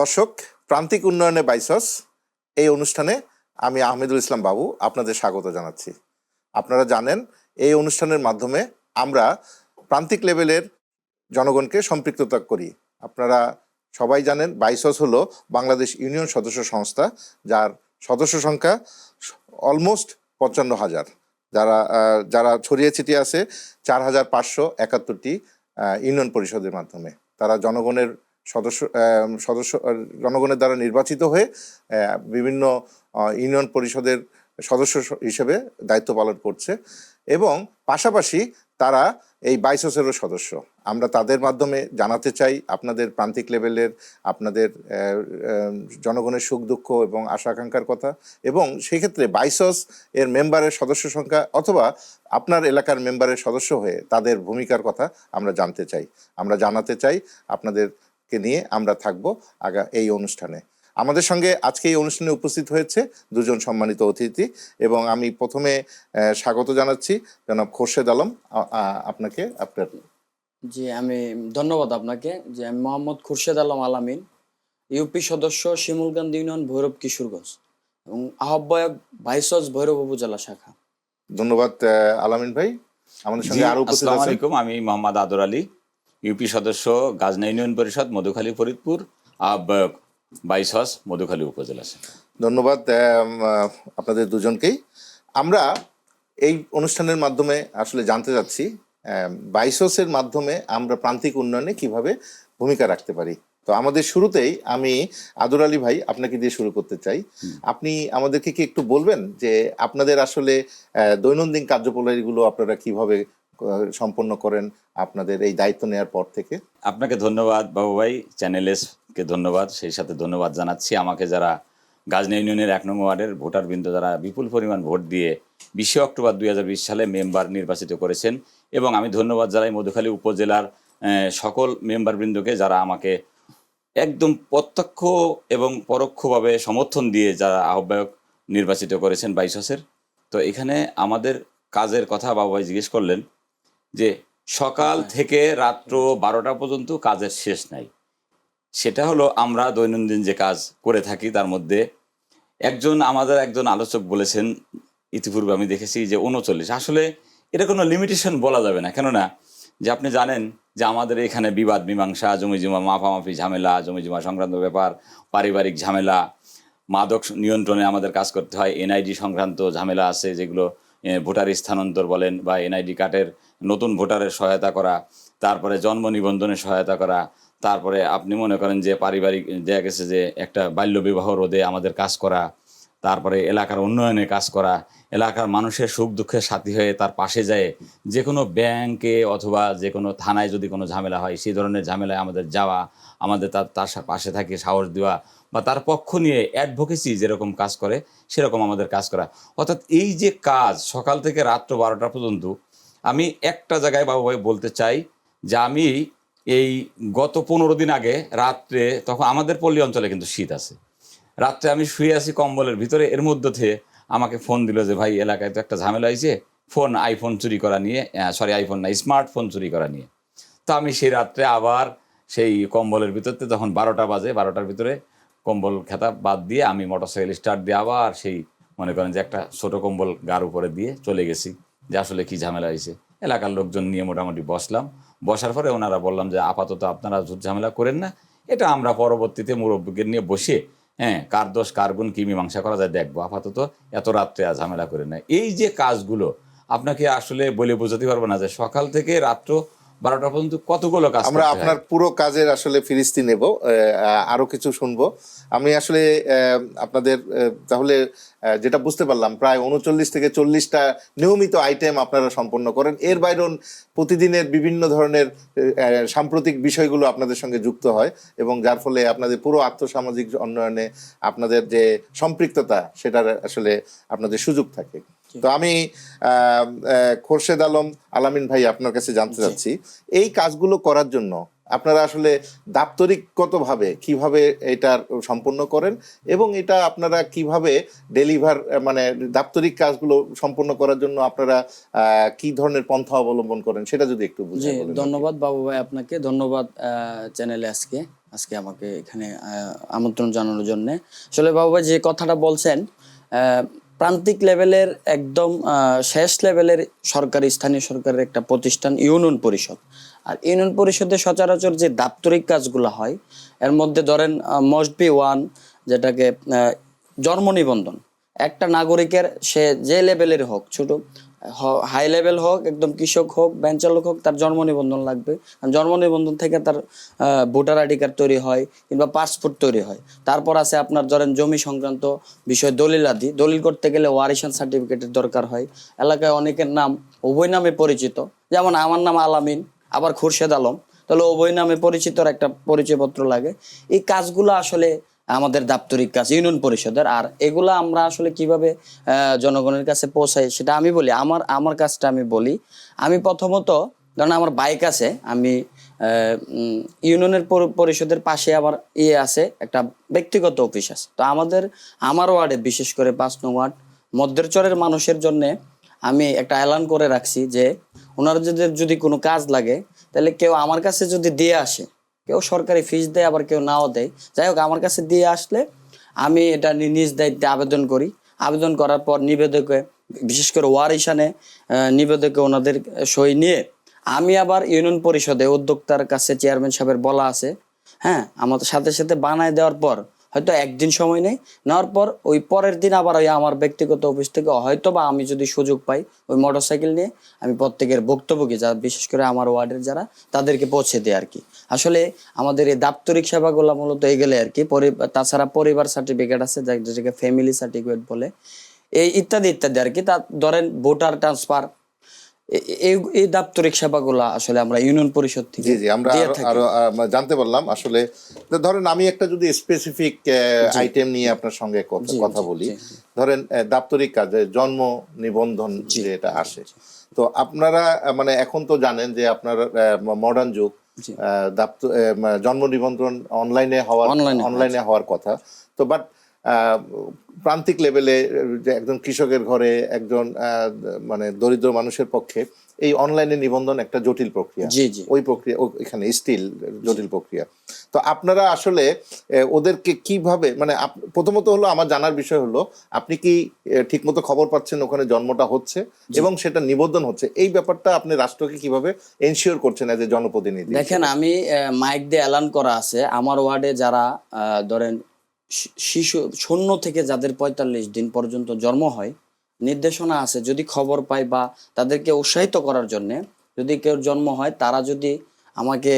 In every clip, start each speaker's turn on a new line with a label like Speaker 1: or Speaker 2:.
Speaker 1: দর্শক, প্রান্তিক উন্নয়নে বাইসস। এই অনুষ্ঠানে আমি আহমেদুল ইসলাম বাবু আপনাদের স্বাগত জানাচ্ছি। আপনারা জানেন, এই অনুষ্ঠানের মাধ্যমে আমরা প্রান্তিক লেভেলের জনগণকে সম্পৃক্ততা করি। আপনারা সবাই জানেন, বাইসস হলো বাংলাদেশ ইউনিয়ন সদস্য সংস্থা, যার সদস্য সংখ্যা অলমোস্ট পঞ্চান্ন হাজার। যারা যারা ছড়িয়ে ছিটিয়ে আছে, চার হাজার পাঁচশো একাত্তরটি ইউনিয়ন পরিষদের মাধ্যমে। তারা জনগণের সদস্য সদস্য জনগণের দ্বারা নির্বাচিত হয়ে বিভিন্ন ইউনিয়ন পরিষদের সদস্য হিসেবে দায়িত্ব পালন করছে এবং পাশাপাশি তারা এই বাইসোসেরও সদস্য। আমরা তাদের মাধ্যমে জানাতে চাই আপনাদের প্রান্তিক লেভেলের, আপনাদের জনগণের সুখ, দুঃখ এবং আশা, আকাঙ্ক্ষার কথা এবং সেক্ষেত্রে বাইসস এর মেম্বারের সদস্য সংখ্যা অথবা আপনার এলাকার মেম্বারের সদস্য হয়ে তাদের ভূমিকার কথা আমরা জানতে চাই। আমরা জানাতে চাই আপনাদেরকে নিয়ে আমরা থাকব আগা এই অনুষ্ঠানে। আমাদের সঙ্গে আজকে এই অনুষ্ঠানে উপস্থিত হয়েছে দুজন সম্মানিত অতিথি এবং আমি প্রথমে স্বাগত জানাচ্ছি জনাব খোরশেদ আলম। আপনাকে আপনার
Speaker 2: জি আমি ধন্যবাদ আপনাকে যে আমি মোহাম্মদ খুরশেদ আলম আলামিন ইউপি সদস্য শিমুলকান্দ ইউনিয়ন ভৈরব কিশোরগঞ্জ এবং আহ্বায়ক ভাইসস ভৈরব উপজেলা শাখা।
Speaker 1: ধন্যবাদ আলামিন ভাই। আমাদের সঙ্গে আরও উপস্থিত আছেন।
Speaker 3: আমি মোহাম্মদ আদর আলী। ইউপি সদস্য গাজনা ইউনিয়ন পরিষদ মধুখালী ফরিদপুর বাইশ হস মধুখালী উপজেলা।
Speaker 1: ধন্যবাদ আপনাদের দুজনকেই। আমরা এই অনুষ্ঠানের মাধ্যমে আসলে জানতে যাচ্ছি বাইসোসের মাধ্যমে আমরা প্রান্তিক উন্নয়নে কীভাবে ভূমিকা রাখতে পারি। তো আমাদের শুরুতেই আমি আদুর আলী ভাই আপনাকে দিয়ে শুরু করতে চাই। আপনি আমাদেরকে কি একটু বলবেন যে আপনাদের আসলে দৈনন্দিন কার্যপ্রণালীগুলো আপনারা কীভাবে সম্পন্ন করেন আপনাদের এই দায়িত্ব নেওয়ার পর থেকে।
Speaker 3: আপনাকে ধন্যবাদ বাবু ভাই চ্যানেলেসকে ধন্যবাদ, সেই সাথে ধন্যবাদ জানাচ্ছি। আমাকে যারা গাজনা ইউনিয়নের এক নং ওয়ার্ডের ভোটারবৃন্দ, যারা বিপুল পরিমাণ ভোট দিয়ে বিশে অক্টোবর দুই হাজার বিশ সালে মেম্বার নির্বাচিত করেছেন, এবং আমি ধন্যবাদ জানাই মধুখালী উপজেলার সকল মেম্বারবৃন্দকে যারা আমাকে একদম প্রত্যক্ষ এবং পরোক্ষভাবে সমর্থন দিয়ে যারা আহ্বায়ক নির্বাচিত করেছেন বাইশসের তো এখানে আমাদের কাজের কথা বাবুভাই জিজ্ঞেস করলেন যে সকাল থেকে রাত্র বারোটা পর্যন্ত কাজের শেষ নাই। সেটা হলো আমরা দৈনন্দিন যে কাজ করে থাকি তার মধ্যে একজন আমাদের একজন আলোচক বলেছেন ইতিপূর্বে আমি দেখেছি যে উনচল্লিশ আসলে এটা কোনো লিমিটেশন বলা যাবে না। কেননা যে আপনি জানেন যে আমাদের এখানে বিবাদ মীমাংসা জমি জমা মাফামাফি ঝামেলা জমি জমা সংক্রান্ত ব্যাপার পারিবারিক ঝামেলা মাদক নিয়ন্ত্রণে আমাদের কাজ করতে হয় এনআইডি সংক্রান্ত ঝামেলা আছে যেগুলো ভোটার স্থানান্তর বলেন বা এনআইডি কার্ডের নতুন ভোটারের সহায়তা করা, তারপরে জন্ম নিবন্ধনের সহায়তা করা, তারপরে আপনি মনে করেন যে পারিবারিক, দেখা গেছে যে একটা বাল্য বিবাহ রোধে আমাদের কাজ করা, তারপরে এলাকার উন্নয়নে কাজ করা, এলাকার মানুষের সুখ দুঃখের সাথী হয়ে তার পাশে যায় যে কোনো ব্যাংকে অথবা যে কোনো থানায় যদি কোনো ঝামেলা হয়, সেই ধরনের ঝামেলায় আমাদের যাওয়া, আমাদের তার তার পাশে থাকে সাহস দেওয়া বা তার পক্ষ নিয়ে অ্যাডভোকেসি যেরকম কাজ করে, সেরকম আমাদের কাজ করা। অর্থাৎ এই যে কাজ সকাল থেকে রাত্র বারোটা পর্যন্ত, আমি একটা জায়গায় বাবু ভাই বলতে চাই যে আমি এই গত পনেরো দিন আগে রাত্রে, তখন আমাদের পল্লী অঞ্চলে কিন্তু শীত আছে। রাত্রে আমি শুয়ে আছি কম্বলের ভিতরে, এর মধ্যে থেকে আমাকে ফোন দিল যে, ভাই, এলাকায় তো একটা ঝামেলা হয়েছে। ফোন আইফোন চুরি করা নিয়ে সরি আইফোন না স্মার্টফোন চুরি করা নিয়ে। তো আমি সেই রাত্রে আবার সেই কম্বলের ভিতরতে তখন বারোটা বাজে, বারোটার ভিতরে কম্বল খেতা বাদ দিয়ে আমি মোটরসাইকেল স্টার্ট দিয়ে আবার সেই মনে করেন যে একটা ছোট কম্বল গার উপরে দিয়ে চলে গেছি। যে আসলে কি ঝামেলা হয়েছে এলাকার লোকজন নিয়ে মোটামুটি বসলাম। বসার পরে ওনারা বললাম যে, আপাতত আপনারা ঝুট ঝামেলা করেন না। এটা আমরা পরবর্তীতে মুরব্বীকে নিয়ে বসে হ্যাঁ কার দোষ, কার গুণ, কি মীমাংসা করা যায় দেখব। আপাতত এত রাত্রে আর ঝামেলা করে না। এই যে কাজগুলো, আপনাকে আসলে বলে বোঝাতে পারব না যে সকাল থেকে রাত্র বারোটা পর্যন্ত কতগুলো কাজ
Speaker 1: আমরা আপনার পুরো কাজের আসলে ফিরিস্তি নেব আরও কিছু শুনব। আমি আসলে আপনাদের তাহলে যেটা বুঝতে পারলাম প্রায় উনচল্লিশ থেকে চল্লিশটা নিয়মিত আইটেম আপনারা সম্পন্ন করেন। এর বাইরে প্রতিদিনের বিভিন্ন ধরনের সাম্প্রতিক বিষয়গুলো আপনাদের সঙ্গে যুক্ত হয় এবং যার ফলে আপনাদের পুরো আর্থসামাজিক উন্নয়নে আপনাদের যে সম্পৃক্ততা সেটার আসলে আপনাদের সুযোগ থাকে। তো আমি খোরশেদ আলম আলামিন ভাই আপনার কাছে জানতে চাচ্ছি এই কাজগুলো করার জন্য আপনারা আসলে দাপ্তরিকগতভাবে কীভাবে এটা সম্পন্ন করেন এবং এটা আপনারা কীভাবে ডেলিভার মানে দাপ্তরিক কাজগুলো সম্পন্ন করার জন্য আপনারা আহ, কি ধরনের পন্থা অবলম্বন করেন সেটা যদি একটু বলেন।
Speaker 2: ধন্যবাদ বাবু ভাই আপনাকে ধন্যবাদ চ্যানেলে আজকে আজকে আমাকে এখানে আমন্ত্রণ জানানোর জন্য। আসলে বাবা যে কথাটা বলছেন আহ, প্রান্তিক লেভেলের একদম শেষ লেভেলের সরকারি, স্থানীয় সরকারের একটা প্রতিষ্ঠান ইউনিয়ন পরিষদ। আর ইউনিয়ন পরিষদে সচরাচর যে দাপ্তরিক কাজগুলো হয়, এর মধ্যে ধরেন মস্ট বি ওয়ান যেটাকে জন্ম নিবন্ধন। একটা নাগরিকের সে যে লেভেলের হোক, ছোট হাই লেভেল হোক, একদম কৃষক হোক বেঞ্চালক হোক, তার জন্ম নিবন্ধন লাগবে। জন্ম নিবন্ধন থেকে তার ভোটার আইডি কার্ড তৈরি হয় কিংবা পাসপোর্ট তৈরি হয়। তারপর আছে আপনার ধরেন জমি সংক্রান্ত বিষয়, দলিল আদি। দলিল করতে গেলে ওয়ারিশন সার্টিফিকেটের দরকার হয়। এলাকায় অনেকের নাম উভয় নামে পরিচিত। যেমন আমার নাম আলামিন, আবার খুরশেদ আলম। তাহলে উভয় নামে পরিচিতর একটা পরিচয়পত্র লাগে। এই কাজগুলো আসলে আমাদের দাপ্তরিক কাজ, ইউনিয়ন পরিষদের। আর এগুলা আমরা আসলে কীভাবে জনগণের কাছে পৌঁছাই সেটা আমি বলি। আমার আমার কাজটা আমি বলি, আমি প্রথমত ধরেন আমার বাইক আছে, আমি ইউনিয়নের পরি- পরিষদের পাশে আবার ইয়ে আছে, একটা ব্যক্তিগত অফিস আছে। তো আমাদের, আমার ওয়ার্ডে বিশেষ করে পাঁচ নং ওয়ার্ড, মধ্যের চরের মানুষের জন্য আমি একটা এলান করে রাখছি যে, ওনার যদি যদি কোনো কাজ লাগে, তাহলে কেউ আমার কাছে যদি দিয়ে আসে কেউ সরকারি ফিস দেয়, আবার কেউ নাও দেয়। যাই হোক, আমার কাছে দিয়ে আসলে আমি এটা নিজ দায়িত্বে আবেদন করি। আবেদন করার পর নিবেদকে, বিশেষ করে ওয়ারিশানে নিবেদকে ওনাদের সই নিয়ে আমি আবার ইউনিয়ন পরিষদে উদ্যোক্তার কাছে চেয়ারম্যান সাহেবের বলা আছে। হ্যাঁ আমাদের সাথে সাথে বানায় দেওয়ার পর হয়তো একদিন সময় নেই, নেওয়ার পর ওই পরের দিন আবার ওই আমার ব্যক্তিগত অফিস থেকে হয়তো বা আমি যদি সুযোগ পাই ওই মোটরসাইকেল নিয়ে আমি প্রত্যেকের ভুক্তভোগী, যা বিশেষ করে আমার ওয়ার্ডের যারা, তাদেরকে পৌঁছে দেয় আর কি। আসলে আমাদের এই দাপ্তরিক সেবাগুলো মূলত এগুলো আর কি। তাছাড়া পরিবার সার্টিফিকেট আছে যেটাকে ফ্যামিলি সার্টিফিকেট বলে। এই ইত্যাদি ইত্যাদি আর কি। তা ধরেন ভোটার ট্রান্সফার এই দাপ্তরিক সেবাগুলো আসলে আমরা ইউনিয়ন পরিষদ থেকে
Speaker 1: জি জি আমরা আরো- জানতে পারলাম। আসলে ধরেন আমি একটা যদি স্পেসিফিক আইটেম নিয়ে আপনার সঙ্গে কথা বলি। ধরেন দাপ্তরিক কাজে জন্ম নিবন্ধন যেটা আসে। তো আপনারা মানে এখন তো জানেন যে আপনার মডার্ন যুগ। জন্ম নিবন্ধন অনলাইনে হওয়ার অনলাইনে হওয়ার কথা। তো বাট প্রান্তিক লেভেলে যে একজন কৃষকের ঘরে একজন মানে দরিদ্র মানুষের পক্ষে এই অনলাইনে নিবন্ধন একটা জটিল প্রক্রিয়া।
Speaker 2: জি জি।
Speaker 1: ওই প্রক্রিয়া এখানে স্টিল জটিল প্রক্রিয়া। তো আপনারা আসলে ওদেরকে কীভাবে মানে প্রথমত হলো আমার জানার বিষয় হলো আপনি কি ঠিকমতো খবর পাচ্ছেন ওখানে জন্মটা হচ্ছে এবং সেটা নিবন্ধন হচ্ছে? এই ব্যাপারটা আপনি রাষ্ট্রকে কীভাবে এনশিওর করছেন এজ এ জনপ্রতিনিধি?
Speaker 2: দেখেন আমি মাইক দিয়ে এলান করা আছে। আমার ওয়ার্ডে যারা আহ, ধরেন শিশু শূন্য থেকে যাদের পঁয়তাল্লিশ দিন পর্যন্ত জন্ম হয়, নির্দেশনা আছে যদি খবর পাই বা তাদেরকে উৎসাহিত করার জন্য যদি কেউ জন্ম হয়, তারা যদি আমাকে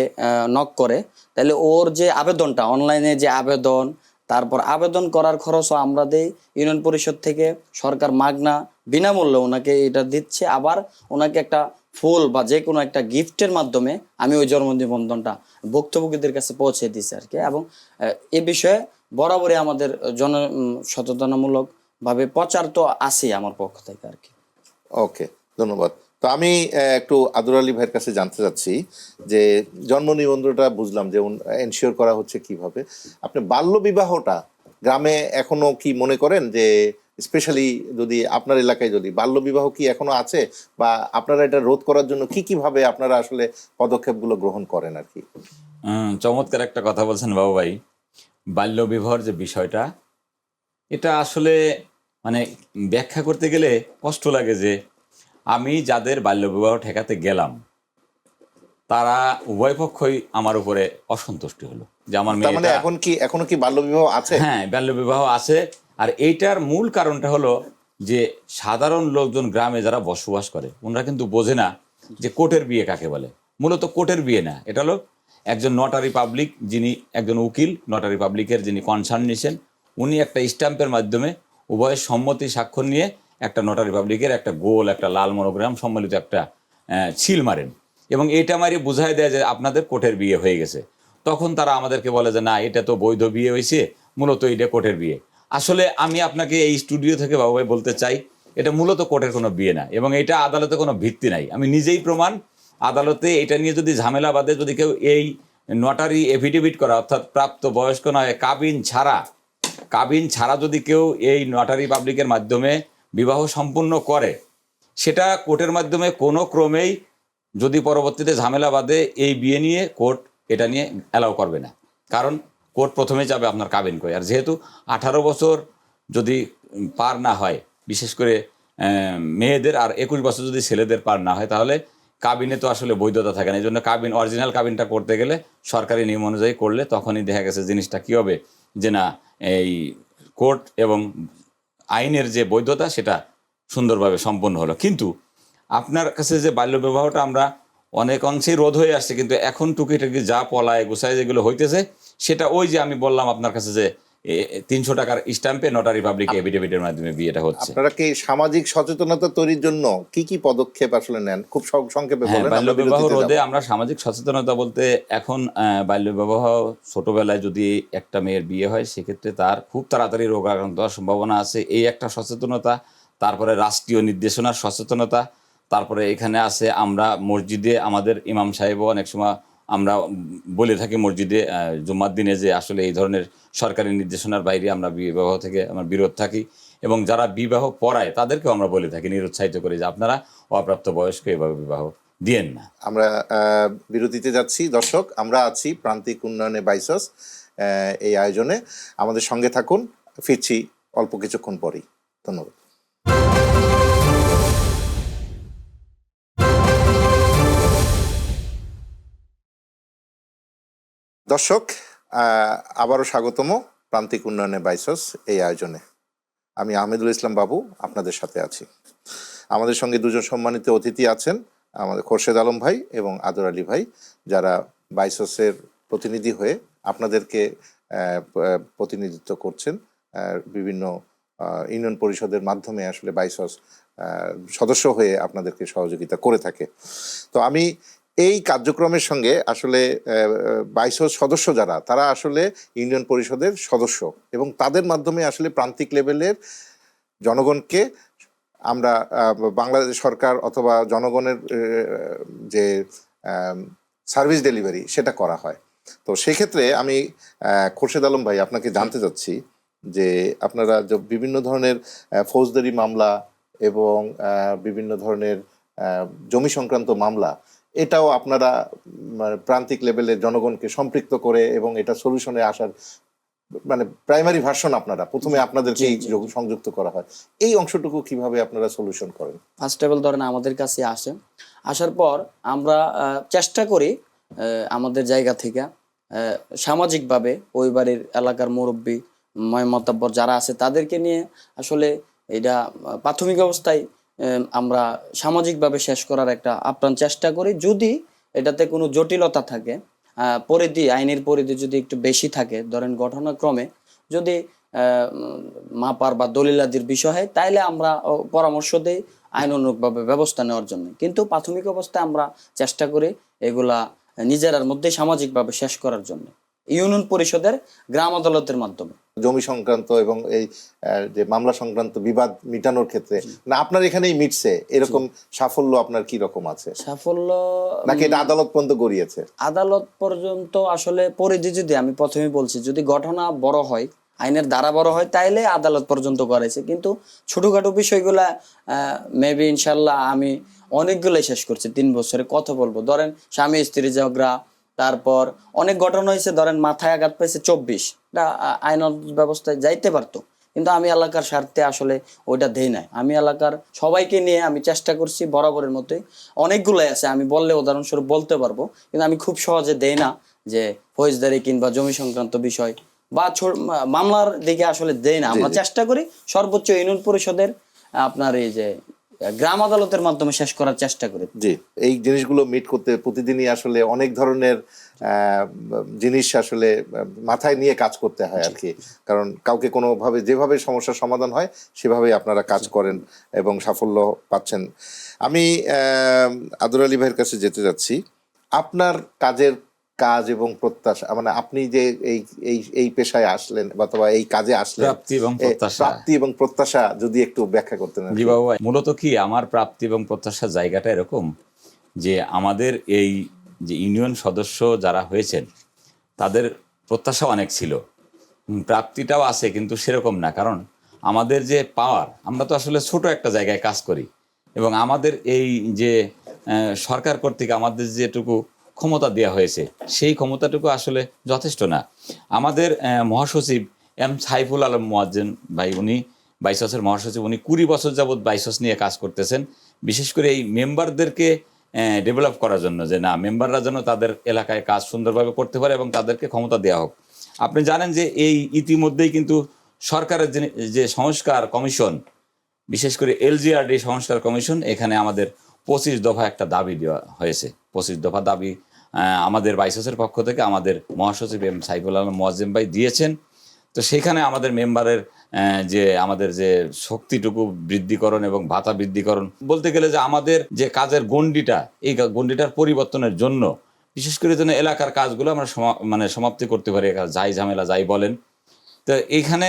Speaker 2: নক করে, তাহলে ওর যে আবেদনটা অনলাইনে যে আবেদন, তারপর আবেদন করার খরচও আমরা দেই, ইউনিয়ন পরিষদ থেকে সরকার মাগনা বিনামূল্যে ওনাকে এটা দিচ্ছে, আবার ওনাকে একটা ফুল বা যে কোনো একটা গিফটের মাধ্যমে আমি ওই জন্ম নিবন্ধনটা ভুক্তভোগীদের কাছে পৌঁছে দিচ্ছি আর কি। এবং এ বিষয়ে বরাবরই আমাদের জন উম, সচেতনামূলক ভাবে প্রচার তো আছে আমার পক্ষ থেকে আর কি।
Speaker 1: ওকে ধন্যবাদ। তো আমি একটু আদুর আলী ভাইয়ের কাছে জানতে চাচ্ছি যে জন্ম নিবন্ধনটা বুঝলাম যে এনশিওর করা হচ্ছে কীভাবে। আপনি বাল্য বিবাহটা গ্রামে এখনও কি মনে করেন যে স্পেশালি যদি আপনার এলাকায় যদি বাল্য বিবাহ কি এখনও আছে বা আপনারা এটা রোধ করার জন্য কি কীভাবে আপনারা আসলে পদক্ষেপগুলো গ্রহণ করেন আর কি?
Speaker 3: চমৎকার একটা কথা বলছেন বাবু ভাই বাল্য বিবাহর যে বিষয়টা এটা আসলে মানে ব্যাখ্যা করতে গেলে কষ্ট লাগে যে আমি যাদের বাল্য বিবাহ ঠেকাতে গেলাম তারা উভয় পক্ষই আমার উপরে অসন্তুষ্ট হলো যে আমার
Speaker 1: মানে এখন কি এখনও কি বাল্য বিবাহ আছে?
Speaker 3: হ্যাঁ বাল্য বিবাহ আছে। আর এইটার মূল কারণটা হলো যে সাধারণ লোকজন গ্রামে যারা বসবাস করে ওনারা কিন্তু বোঝে না যে কোর্টের বিয়ে কাকে বলে। মূলত কোর্টের বিয়ে না এটা হলো একজন নটারি পাবলিক যিনি একজন উকিল নটারি পাবলিকের যিনি কনসার্ন নিয়েছেন উনি একটা স্ট্যাম্পের মাধ্যমে উভয়ের সম্মতি স্বাক্ষর নিয়ে একটা নটারি পাবলিকের একটা গোল, একটা লাল মনোগ্রাম সম্মিলিত একটা সিল মারেন। এবং এটা মারিয়ে বুঝাই দেয় যে আপনাদের কোর্টের বিয়ে হয়ে গেছে। তখন তারা আমাদেরকে বলে যে, না, এটা তো বৈধ বিয়ে হয়েছে, মূলত এটা কোর্টের বিয়ে। আসলে আমি আপনাকে এই স্টুডিও থেকে বাবু বলতে চাই, এটা মূলত কোর্টের কোনো বিয়ে না এবং এটা আদালতে কোনো ভিত্তি নাই। আমি নিজেই প্রমাণ আদালতে এটা নিয়ে যদি ঝামেলা বাদে যদি কেউ এই নটারি এফিডেভিট করা, অর্থাৎ প্রাপ্ত বয়স্ক নয়, কাবিন ছাড়া কাবিন ছাড়া যদি কেউ এই নটারি পাবলিকের মাধ্যমে বিবাহ সম্পূর্ণ করে, সেটা কোর্টের মাধ্যমে কোনো ক্রমেই যদি পরবর্তীতে ঝামেলা বাদে এই বিয়ে নিয়ে কোর্ট এটা নিয়ে অ্যালাউ করবে না। কারণ কোর্ট প্রথমে যাবে আপনার কাবিন করে আর যেহেতু আঠারো বছর যদি পার না হয়, বিশেষ করে মেয়েদের, আর একুশ বছর যদি ছেলেদের পার না হয়, তাহলে কাবিনে তো আসলে বৈধতা থাকে না। এই জন্য কাবিন অরিজিনাল কাবিনটা করতে গেলে সরকারি নিয়ম অনুযায়ী করলে তখনই দেখা গেছে জিনিসটা কী হবে যে না, এই কোর্ট এবং আইনের যে বৈধতা সেটা সুন্দরভাবে সম্পন্ন হলো। কিন্তু আপনার কাছে যে বাল্য বিবাহটা আমরা অনেক অংশেই রোধ হয়ে আসছে, কিন্তু এখন টুকিটাকি যা পলায় গোসায় যেগুলো হইতেছে, সেটা ওই যে আমি বললাম আপনার কাছে যে তিনশো টাকার স্ট্যাম্পে নটারি পাবলিক এভিডেভিটের মাধ্যমে বিয়েটা হচ্ছে।
Speaker 1: আপনারা কি সামাজিক সচেতনতা তৈরির জন্য কি কি পদক্ষেপ আসলে নেন? খুব সংক্ষেপে
Speaker 3: হ্যাঁ
Speaker 1: বলেন
Speaker 3: বাল্য বিবাহ রোধে আমরা সামাজিক সচেতনতা বলতে এখন আহ, বাল্য বিবাহ ছোটবেলায় যদি একটা মেয়ের বিয়ে হয় সেক্ষেত্রে তার খুব তাড়াতাড়ি রোগ আক্রান্ত হওয়ার সম্ভাবনা আছে। এই একটা সচেতনতা তারপরে রাষ্ট্রীয় নির্দেশনার সচেতনতা তারপরে এখানে আছে আমরা মসজিদে আমাদের ইমাম সাহেবও অনেক সময় আমরা বলে থাকি মসজিদে জুম্মার দিনে যে আসলে এই ধরনের সরকারি নির্দেশনার বাইরে আমরা বিবাহ থেকে আমরা বিরোধ থাকি এবং যারা বিবাহ পড়ায় তাদেরকেও আমরা বলে থাকি নিরুৎসাহিত করি যে আপনারা অপ্রাপ্ত বয়স্ক এভাবে বিবাহ দিয়েন না।
Speaker 1: আমরা বিরতিতে যাচ্ছি। দর্শক, আমরা আছি প্রান্তিক উন্নয়নে বাইসস এই আয়োজনে। আমাদের সঙ্গে থাকুন, ফিরছি অল্প কিছুক্ষণ পরেই। ধন্যবাদ। দর্শক আবারও স্বাগতম প্রান্তিক উন্নয়নে বাইসস এই আয়োজনে। আমি আহমেদুল ইসলাম বাবু, আপনাদের সাথে আছি। আমাদের সঙ্গে দুজন সম্মানিত অতিথি আছেন, আমাদের খোরশেদ আলম ভাই এবং আদর আলী ভাই, যারা বাইসসের প্রতিনিধি হয়ে আপনাদেরকে প্রতিনিধিত্ব করছেন। বিভিন্ন ইউনিয়ন পরিষদের মাধ্যমে আসলে বাইসস সদস্য হয়ে আপনাদেরকে সহযোগিতা করে থাকে। তো আমি এই কার্যক্রমের সঙ্গে আসলে বাইসস সদস্য যারা, তারা আসলে ইউনিয়ন পরিষদের সদস্য এবং তাদের মাধ্যমে আসলে প্রান্তিক লেভেলের জনগণকে আমরা বাংলাদেশ সরকার অথবা জনগণের যে সার্ভিস ডেলিভারি সেটা করা হয়। তো সেক্ষেত্রে আমি খোরশেদ আলম ভাই আপনাকে জানতে চাচ্ছি যে আপনারা যে, বিভিন্ন ধরনের ফৌজদারি মামলা এবং বিভিন্ন ধরনের জমি সংক্রান্ত মামলা এটাও আপনারা মানে প্রান্তিক লেভেলের জনগণকে সম্পৃক্ত করে এবং এটা সলিউশনে আসার মানে প্রাইমারি ভার্সন আপনারা প্রথমে যোগ- সংযুক্ত করা হয়। এই অংশটুকু কীভাবে আপনারা সলিউশন করেন?
Speaker 2: ফার্স্ট অফ অল ধরেন আমাদের কাছে আসে। আসার পর আমরা চেষ্টা করি আমাদের জায়গা থেকে সামাজিকভাবে ওই বাড়ির এলাকার মুরব্বী ময়মতাব্বর যারা আছে তাদেরকে নিয়ে আসলে এটা প্রাথমিক অবস্থায় আমরা সামাজিকভাবে শেষ করার একটা আপ্রাণ চেষ্টা করি। যদি এটাতে কোনো জটিলতা থাকে পরিধি, আইনের পরিধি যদি একটু বেশি থাকে, ধরেন ঘটনাক্রমে যদি মাপার বা দলিলাদির বিষয় হয় তাইলে আমরা পরামর্শ দিই আইন অনুরূপভাবে ব্যবস্থা নেওয়ার জন্য। কিন্তু প্রাথমিক অবস্থায় আমরা চেষ্টা করি এগুলা নিজেরার মধ্যে সামাজিকভাবে শেষ করার জন্য। ইউনিয়ন পরিষদের গ্রাম আদালতের মাধ্যমে।
Speaker 1: জমি সংক্রান্ত এবং এই যে মামলা সংক্রান্ত বিবাদ মিটানোর ক্ষেত্রে না আপনার এখানেই মিটছে? এরকম সাফল্য আপনার কি রকম আছে?
Speaker 2: সাফল্য
Speaker 1: নাকি এটা আদালত পর্যন্ত গড়িয়েছে?
Speaker 2: আদালত পর্যন্ত আসলে পরিধি যদি আমি প্রথমে বলছি যদি ঘটনা বড় হয় আইনের দ্বারা বড় হয় তাইলে আদালত পর্যন্ত করেছে কিন্তু ছোটখাটো বিষয়গুলা মেবি ইনশাল্লাহ আমি অনেকগুলোই শেষ করছি তিন বছরে। কত বলব। ধরেন স্বামী স্ত্রী ঝগড়া তারপর অনেক ঘটনা হয়েছে ধরেন মাথায় আঘাত পেয়েছে চব্বিশ। আইন ব্যবস্থায় যাইতে পারতো। কিন্তু আমি এলাকার স্বার্থে আসলে ওইটা দেই নাই। আমি এলাকার সবাইকে নিয়ে আমি চেষ্টা করছি বরাবরের মতোই। অনেকগুলাই আছে আমি বললে উদাহরণস্বরূপ বলতে পারব। কিন্তু আমি খুব সহজে দেই না যে ফৌজদারি কিংবা জমি সংক্রান্ত বিষয় বা মামলার দিকে আসলে দেই না। আমরা চেষ্টা করি সর্বোচ্চ ইউনিয়ন পরিষদের আপনার এই যে গ্রাম আদালতের মাধ্যমে শেষ করার চেষ্টা করে।
Speaker 1: জি এই জিনিসগুলো মিট করতে প্রতিদিনই আসলে অনেক ধরনের জিনিস আসলে মাথায় নিয়ে কাজ করতে হয় আর কি কারণ কাউকে কোনোভাবে যেভাবে সমস্যার সমাধান হয় সেভাবেই আপনারা কাজ করেন এবং সাফল্য পাচ্ছেন। আমি আদর আলী ভাইয়ের কাছে যেতে যাচ্ছি। আপনার কাজের কাজ এবং প্রত্যাশা মানে আপনি যে এই এই এই পেশায় আসলেন অথবা এই কাজে আসলেন
Speaker 3: প্রাপ্তি এবং প্রত্যাশা।
Speaker 1: প্রাপ্তি এবং প্রত্যাশা যদি একটু ব্যাখ্যা করতেন
Speaker 3: জি বাবু মূলত কি আমার প্রাপ্তি এবং প্রত্যাশার জায়গাটা এরকম যে আমাদের এই যে ইউনিয়ন সদস্য যারা হয়েছেন তাদের প্রত্যাশা অনেক ছিল। প্রাপ্তিটাও আছে কিন্তু সেরকম না। কারণ আমাদের যে পাওয়ার আমরা তো আসলে ছোট একটা জায়গায় কাজ করি এবং আমাদের এই যে সরকার কর্তৃক আমাদের যেটুকু ক্ষমতা দেওয়া হয়েছে, সেই ক্ষমতাটুকু আসলে যথেষ্ট না। আমাদের মহাসচিব এম সাইফুল আলম মোয়াজ্জেন ভাই, উনি বাইসসের মহাসচিব, উনি কুড়ি বছর যাবৎ বাইসস নিয়ে কাজ করতেছেন। বিশেষ করে এই মেম্বারদেরকে ডেভেলপ করার জন্য যে না, মেম্বাররা যেন তাদের এলাকায় কাজ সুন্দরভাবে করতে পারে এবং তাদেরকে ক্ষমতা দেওয়া হোক। আপনি জানেন যে এই ইতিমধ্যেই কিন্তু সরকারের যে- সংস্কার কমিশন, বিশেষ করে এলজিআরডি সংস্কার কমিশন, এখানে আমাদের পঁচিশ দফা একটা দাবি দেওয়া হয়েছে। পঁচিশ দফা দাবি আমাদের বাইসেসের পক্ষ থেকে আমাদের মহাসচিব এম সাইফুল আলম মোয়াজ্জেম ভাই দিয়েছেন। তো সেখানে আমাদের মেম্বারের যে আমাদের যে শক্তিটুকু বৃদ্ধিকরণ এবং ভাতা বৃদ্ধিকরণ, বলতে গেলে যে আমাদের যে কাজের গণ্ডিটা, এই গণ্ডিটার পরিবর্তনের জন্য বিশেষ করে যেন এলাকার কাজগুলো আমরা মানে সমাপ্তি করতে পারি যাই ঝামেলা যাই বলেন। তো এইখানে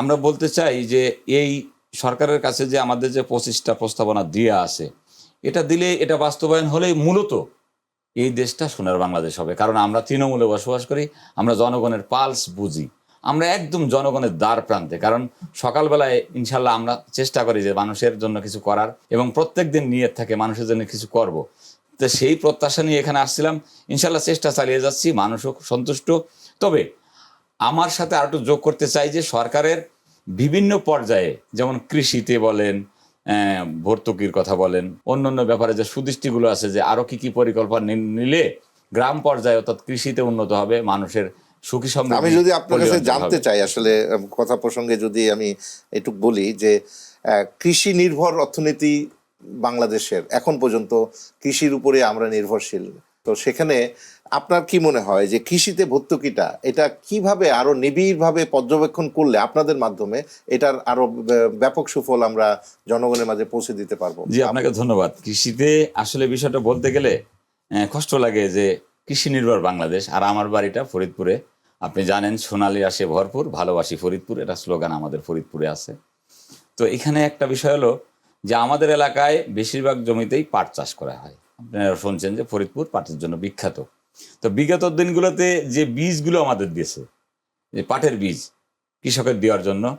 Speaker 3: আমরা বলতে চাই যে এই সরকারের কাছে যে আমাদের যে পঁচিশটা প্রস্তাবনা দিয়ে আছে, এটা দিলে এটা বাস্তবায়ন হলেই মূলত এই দেশটা সোনার বাংলাদেশ হবে। কারণ আমরা তৃণমূলে বসবাস করি, আমরা জনগণের পালস বুঝি। আমরা একদম জনগণের দ্বার প্রান্তে। কারণ সকালবেলায় ইনশাল্লাহ আমরা চেষ্টা করি যে মানুষের জন্য কিছু করার এবং প্রত্যেক দিন নিয়ত থাকে মানুষের জন্য কিছু করব। তো সেই প্রত্যাশা নিয়ে এখানে আসছিলাম। ইনশাল্লাহ চেষ্টা চালিয়ে যাচ্ছি, মানুষও সন্তুষ্ট। তবে আমার সাথে আর একটু যোগ করতে চাই যে সরকারের বিভিন্ন পর্যায়ে, যেমন কৃষিতে বলেন ভর্তুকির কথা বলেন। অন্যান্য ব্যাপারে যে সুদৃষ্টিগুলো আছে যে আরও কি কি পরিকল্পনা নিলে গ্রাম পর্যায়ে অর্থাৎ কৃষিতে উন্নত হবে মানুষের সুখী সমৃদ্ধি
Speaker 1: আমি যদি আপনার কাছে জানতে চাই আসলে কথা প্রসঙ্গে যদি আমি একটু বলি যে আহ, কৃষি নির্ভর অর্থনীতি বাংলাদেশের এখন পর্যন্ত কৃষির উপরে আমরা নির্ভরশীল। তো সেখানে আপনার কি মনে হয় যে কৃষিতে ভর্তুকিটা, এটা কীভাবে আরও নিবিড়ভাবে পর্যবেক্ষণ করলে আপনাদের মাধ্যমে এটার আরও ব্যাপক সুফল আমরা জনগণের মাঝে পৌঁছে দিতে পারব?
Speaker 3: জি, আপনাকে ধন্যবাদ। কৃষিতে আসলে বিষয়টা বলতে গেলে কষ্ট লাগে যে কৃষি নির্ভর বাংলাদেশ। আর আমার বাড়িটা ফরিদপুরে। আপনি জানেন, সোনালী আসে ভরপুর, ভালোবাসি ফরিদপুর। এটা স্লোগান আমাদের ফরিদপুরে আছে। তো এখানে একটা বিষয় হলো যে আমাদের এলাকায় বেশিরভাগ জমিতেই পাট চাষ করা হয়। আপনারা শুনছেন যে ফরিদপুর পাটের জন্য বিখ্যাত। তো বিগত দিনগুলোতে যে বীজগুলো আমাদের দিয়েছে, যে পাটের বীজ কৃষকের দেওয়ার জন্য,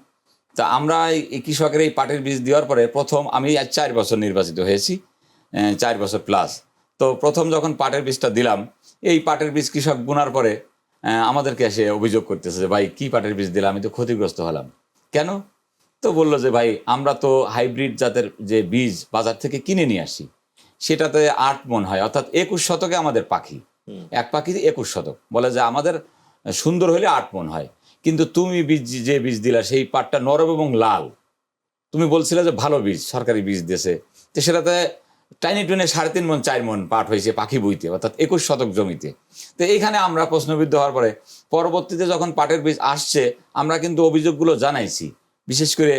Speaker 3: তা আমরা এই- কৃষকের এই পাটের বীজ দেওয়ার পরে প্রথম আমি চার বছর নির্বাচিত হয়েছি চার বছর প্লাস তো প্রথম যখন পাটের বীজটা দিলাম, এই পাটের বীজ কৃষক বোনার পরে আমাদেরকে এসে অভিযোগ করতেছে যে, ভাই, কি পাটের বীজ দিলাম? আমি তো ক্ষতিগ্রস্ত হলাম। কেন? তো বলল যে, ভাই, আমরা তো হাইব্রিড জাতের যে বীজ বাজার থেকে কিনে নিয়ে আসি, সেটাতে আট মন হয়, অর্থাৎ একুশ শতকে আমাদের পাখি। এক পাখি একুশ শতক। বলে যে আমাদের সুন্দর হলে আট মন হয়। কিন্তু তুমি বীজ যে বীজ দিলা, সেই পাটটা নরম এবং লাল। তুমি বলছিলে যে ভালো বীজ, সরকারি বীজ দিয়েছে। তো সেটাতে টাইনি টুনে সাড়ে তিন মন, চার মন পাট হয়েছে পাখি বইতে, অর্থাৎ একুশ শতক জমিতে। তো এইখানে আমরা প্রশ্নবিদ্ধ হওয়ার পরে পরবর্তীতে যখন পাটের বীজ আসছে, আমরা কিন্তু অভিযোগগুলো জানাইছি। বিশেষ করে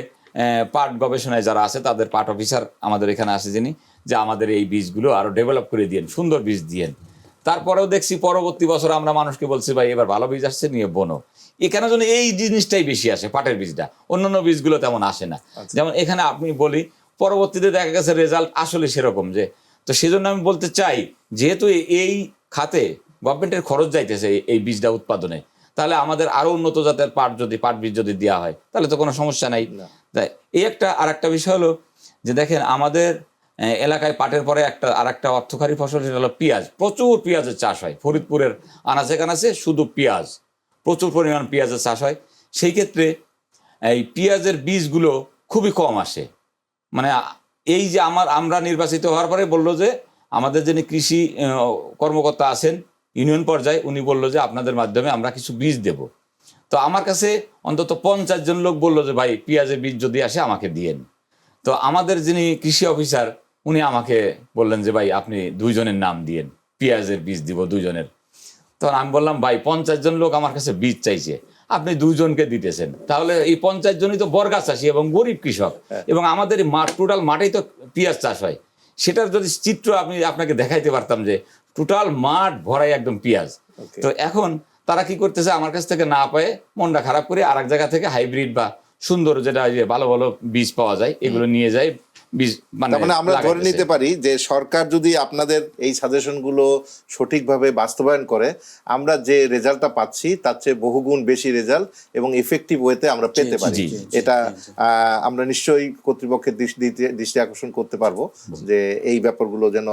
Speaker 3: পাট গবেষণায় যারা আছে, তাদের পাট অফিসার আমাদের এখানে আসে যিনি, যে আমাদের এই বীজগুলো আরও ডেভেলপ করে দিয়েন, সুন্দর বীজ দিয়েন। তারপরেও দেখছি পরবর্তী বছর আমরা মানুষকে বলছি ভাই এবার ভালো বীজ আসছে নিয়ে বোনো। এখানে যেন এই জিনিসটাই বেশি আসে পাটের বীজটা। অন্যান্য বীজগুলো তেমন আসে না। যেমন এখানে আপনি বলি পরবর্তীতে দেখা গেছে রেজাল্ট আসলে সেরকম যে তো সেজন্য আমি বলতে চাই যেহেতু এই খাতে গভর্নমেন্টের খরচ যাইতেছে এই- বীজটা উৎপাদনে তাহলে আমাদের আরও উন্নত জাতের পাট যদি পাট বীজ যদি দেওয়া হয় তাহলে তো কোনো সমস্যা নাই। তাই এই একটা আর একটা বিষয় হলো যে দেখেন আমাদের এলাকায় পাটের পরে একটা আর একটা অর্থকারী ফসল, সেটা হলো পেঁয়াজ। প্রচুর পেঁয়াজের চাষ হয়। ফরিদপুরের আনাচে কানাচে শুধু পেঁয়াজ। প্রচুর পরিমাণ পেঁয়াজের চাষ হয়। সেই ক্ষেত্রে এই পেঁয়াজের বীজগুলো খুবই কম আসে। মানে এই যে আমার, আমরা নির্বাচিত হওয়ার পরে বলল যে, আমাদের যিনি কৃষি কর্মকর্তা আছেন, ইউনিয়ন পর্যায়ে, উনি বলল যে, আপনাদের মাধ্যমে আমরা কিছু বীজ দেব। তো আমার কাছে অন্তত পঞ্চাশ জন লোক বলল যে, ভাই, পেঁয়াজের বীজ যদি আসে, আমাকে দিয়েন। তো আমাদের যিনি কৃষি অফিসার উনি আমাকে বললেন যে ভাই আপনি দুইজনের নাম দিয়েন। পেঁয়াজের বীজ দিব দুইজনের। তখন আমি বললাম ভাই পঞ্চাশ জন লোক আমার কাছে বীজ চাইছে। আপনি দুইজনকে দিতেছেন। তাহলে এই পঞ্চাশ জনই তো বর্গা চাষি এবং গরিব কৃষক। এবং আমাদের মাঠ টোটাল মাঠেই তো পেঁয়াজ চাষ হয়। সেটার যদি চিত্র আপনি আপনাকে দেখাইতে পারতাম যে টোটাল মাঠ ভরাই একদম পেঁয়াজ। তো এখন তারা কি করতেছে আমার কাছ থেকে না পায়ে মনটা খারাপ করে আর জায়গা থেকে হাইব্রিড বা সুন্দর যেটা ভালো ভালো বীজ পাওয়া যায় এগুলো নিয়ে যায়।
Speaker 1: মানে আমরা ধরে নিতে পারি যে সরকার যদি আপনাদের এই সাজেশনগুলো সঠিকভাবে বাস্তবায়ন করে আমরা যে রেজাল্টটা পাচ্ছি তার চেয়ে বহুগুণ বেশি রেজাল্ট এবং ইফেক্টিভ ওয়েতে আমরা পেতে পারি। এটা আমরা নিশ্চয়ই কর্তৃপক্ষের দৃষ্টি আকর্ষণ করতে পারব যে এই ব্যাপারগুলো যেন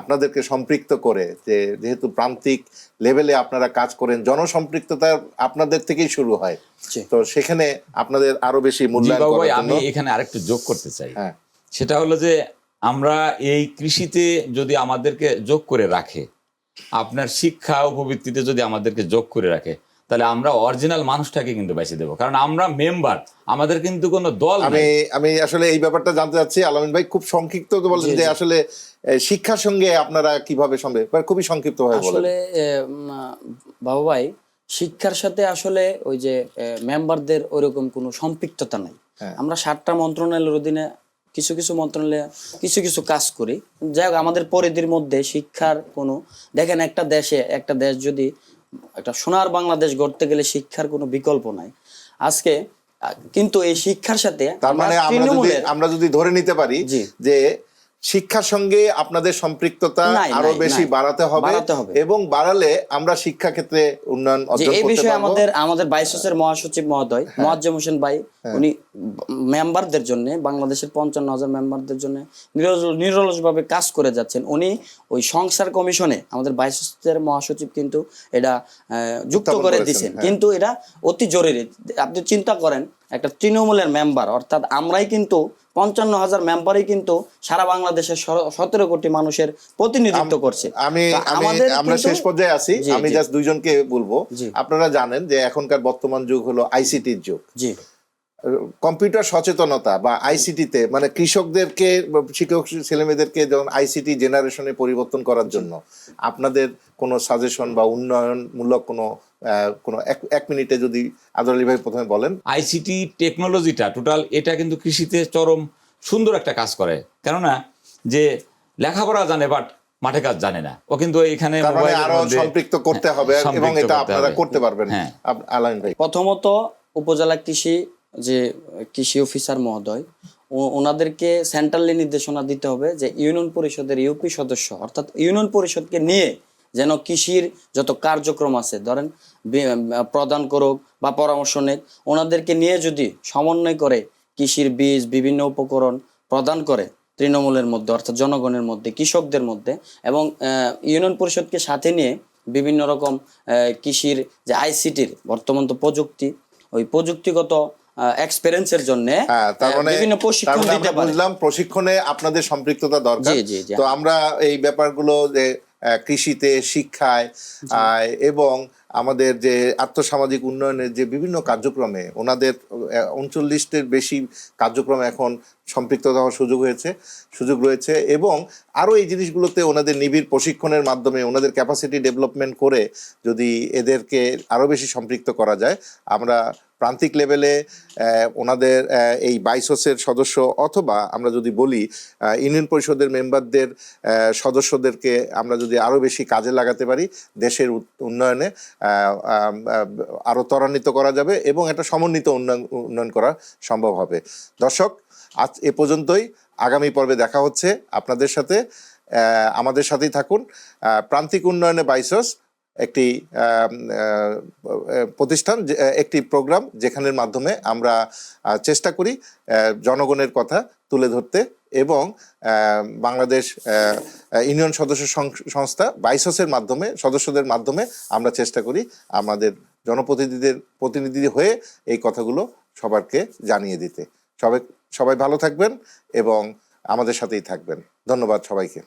Speaker 1: আপনাদেরকে সম্পৃক্ত করে যে যেহেতু প্রান্তিক লেভেলে আপনারা কাজ করেন জনসম্পৃক্ততা আপনাদের থেকেই শুরু হয়। তো সেখানে আপনাদের আরও বেশি মূল্যায়ন
Speaker 3: আমি এখানে আরেকটু যোগ করতে চাই।
Speaker 1: হ্যাঁ।
Speaker 3: সেটা হলো যে আমরা এই কৃষিতে যদি আমাদেরকে যোগ করে রাখে আপনার শিক্ষা উপবৃত্তিতে যদি আমাদেরকে যোগ করে রাখে তাহলে আমরা অরিজিনাল মানুষটাকে কিন্তু বেছে দেবো। কারণ আমরা মেম্বার আমাদের কিন্তু কোনো দল
Speaker 1: আমি আমি আসলে এই ব্যাপারটা জানতে চাচ্ছি আলামিন ভাই খুব সংক্ষিপ্ত তো বলেন যে আসলে শিক্ষার সঙ্গে আপনারা কীভাবে সম্ভব খুবই সংক্ষিপ্ত ভাবে
Speaker 2: আসলে বাবু ভাই শিক্ষার সাথে আসলে ওই যে মেম্বারদের ওইরকম কোনো সম্পৃক্ততা নাই।
Speaker 1: হ্যাঁ।
Speaker 2: আমরা সাতটা মন্ত্রণালয়ের অধীনে কিছু কিছু মন্ত্রণালয়ে কিছু কিছু কাজ করি। যাই হোক আমাদের পরিধির মধ্যে শিক্ষার কোনো দেখেন একটা দেশে একটা দেশ যদি একটা সোনার বাংলাদেশ গড়তে গেলে শিক্ষার কোনো বিকল্প নাই। আজকে কিন্তু এই শিক্ষার সাথে
Speaker 1: তার মানে আমরা যদি আমরা যদি ধরে নিতে পারি যে শিক্ষার সঙ্গে আপনাদের সম্পৃক্ততা
Speaker 2: আরও
Speaker 1: বেশি বাড়াতে হবে এবং বাড়ালে আমরা শিক্ষা ক্ষেত্রে উন্নয়ন অর্জন
Speaker 2: এই বিষয়ে আমাদের আমাদের বাইসের মহাসচিব মহোদয়
Speaker 1: হ্যাঁ।
Speaker 2: মোয়াজ্জেম হোসেন ভাই উনি মেম্বারদের জন্য বাংলাদেশের পঞ্চান্ন হাজার মেম্বারদের জন্য নিরলস ভাবে কাজ করে যাচ্ছেন। উনি ওই সংসার কমিশনে আমাদের বাইসের মহাসচিব কিন্তু এটা যুক্ত করে দিছেন
Speaker 1: হ্যাঁ।
Speaker 2: কিন্তু এটা অতি জরুরি। আপনি চিন্তা করেন একটা তৃণমূলের মেম্বার অর্থাৎ আমরাই কিন্তু পঞ্চান্ন হাজার মেম্বারই কিন্তু সারা বাংলাদেশের সতেরো কোটি মানুষের প্রতিনিধিত্ব করছে।
Speaker 1: আমি আমরা শেষ পর্যায়ে আছি। আমি জাস্ট দুইজনকে বলব। আপনারা জানেন যে এখনকার বর্তমান যুগ হলো আইসিটির যুগ।
Speaker 2: জি।
Speaker 1: কম্পিউটার সচেতনতা বা আইসিটিতে মানে কৃষকদেরকে শিক্ষক ছেলেমেয়েদেরকে যখন আইসিটি জেনারেশনে পরিবর্তন করার জন্য আপনাদের কোনো সাজেশন বা উন্নয়নমূলক কোনো কোনো এক- এক মিনিটে যদি আদর আলী ভাই প্রথমে বলেন।
Speaker 3: আইসিটি টেকনোলজিটা টোটাল এটা কিন্তু কৃষিতে চরম সুন্দর একটা কাজ করে। কেননা যে লেখাপড়া জানে বাট মাঠে কাজ জানে না। ও কিন্তু এখানে
Speaker 1: মানে
Speaker 3: আরও
Speaker 1: সম্পৃক্ত করতে হবে এবং এটা
Speaker 3: করতে
Speaker 1: আপনারা করতে পারবেন
Speaker 3: হ্যাঁ।
Speaker 1: ভাই।
Speaker 2: প্রথমত উপজেলা কৃষি যে কৃষি অফিসার মহোদয় ও- ওনাদেরকে সেন্ট্রালি নির্দেশনা দিতে হবে যে ইউনিয়ন পরিষদের ইউপি সদস্য অর্থাৎ ইউনিয়ন পরিষদকে নিয়ে যেন কৃষির যত কার্যক্রম আছে ধরেন প্রদান করুক বা পরামর্শ নেক ওনাদেরকে নিয়ে যদি সমন্বয় করে কৃষির বীজ বিভিন্ন উপকরণ প্রদান করে তৃণমূলের মধ্যে অর্থাৎ জনগণের মধ্যে কৃষকদের মধ্যে এবং ইউনিয়ন পরিষদকে সাথে নিয়ে বিভিন্ন রকম কৃষির যে আইসিটির বর্তমান তো প্রযুক্তি ওই প্রযুক্তিগত এক্সপেরিয়েন্সের জন্য
Speaker 1: হ্যাঁ মানে
Speaker 2: বিভিন্ন প্রশিক্ষণ
Speaker 1: মানে
Speaker 2: দিতে
Speaker 1: আমরা
Speaker 2: পারে
Speaker 1: বুঝলাম প্রশিক্ষণে আপনাদের সম্পৃক্ততা দরকার। তো আমরা এই ব্যাপারগুলো যে কৃষিতে শিক্ষায় এবং আমাদের যে আর্থসামাজিক উন্নয়নের যে বিভিন্ন কার্যক্রমে ওনাদের উনচল্লিশটির বেশি কার্যক্রম এখন সম্পৃক্ত হওয়ার সুযোগ হয়েছে, সুযোগ রয়েছে এবং আরও এই জিনিসগুলোতে ওনাদের নিবিড় প্রশিক্ষণের মাধ্যমে ওনাদের ক্যাপাসিটি ডেভেলপমেন্ট করে যদি এদেরকে আরও বেশি সম্পৃক্ত করা যায়, আমরা প্রান্তিক লেভেলে ওনাদের এই বাইসোসের সদস্য অথবা আমরা যদি বলি ইউনিয়ন পরিষদের মেম্বারদের সদস্যদেরকে আমরা যদি আরও বেশি কাজে লাগাতে পারি, দেশের উন্নয়নে আরও ত্বরান্বিত করা যাবে এবং একটা সমন্বিত উন্নয়ন উন্নয়ন করা সম্ভব হবে। দর্শক, আজ এ পর্যন্তই। আগামী পর্বে দেখা হচ্ছে আপনাদের সাথে। আমাদের সাথেই থাকুন। প্রান্তিক উন্নয়নে বাইসস একটি প্রতিষ্ঠান একটি প্রোগ্রাম যেখানের মাধ্যমে আমরা চেষ্টা করি জনগণের কথা তুলে ধরতে এবং বাংলাদেশ ইউনিয়ন সদস্য সংস্থা বাইসসের মাধ্যমে, সদস্যদের মাধ্যমে আমরা চেষ্টা করি আমাদের জনপ্রতিনিধিদের, প্রতিনিধি হয়ে এই কথাগুলো সবারকে জানিয়ে দিতে। সবাই সবাই ভালো থাকবেন এবং আমাদের সাথেই থাকবেন। ধন্যবাদ সবাইকে।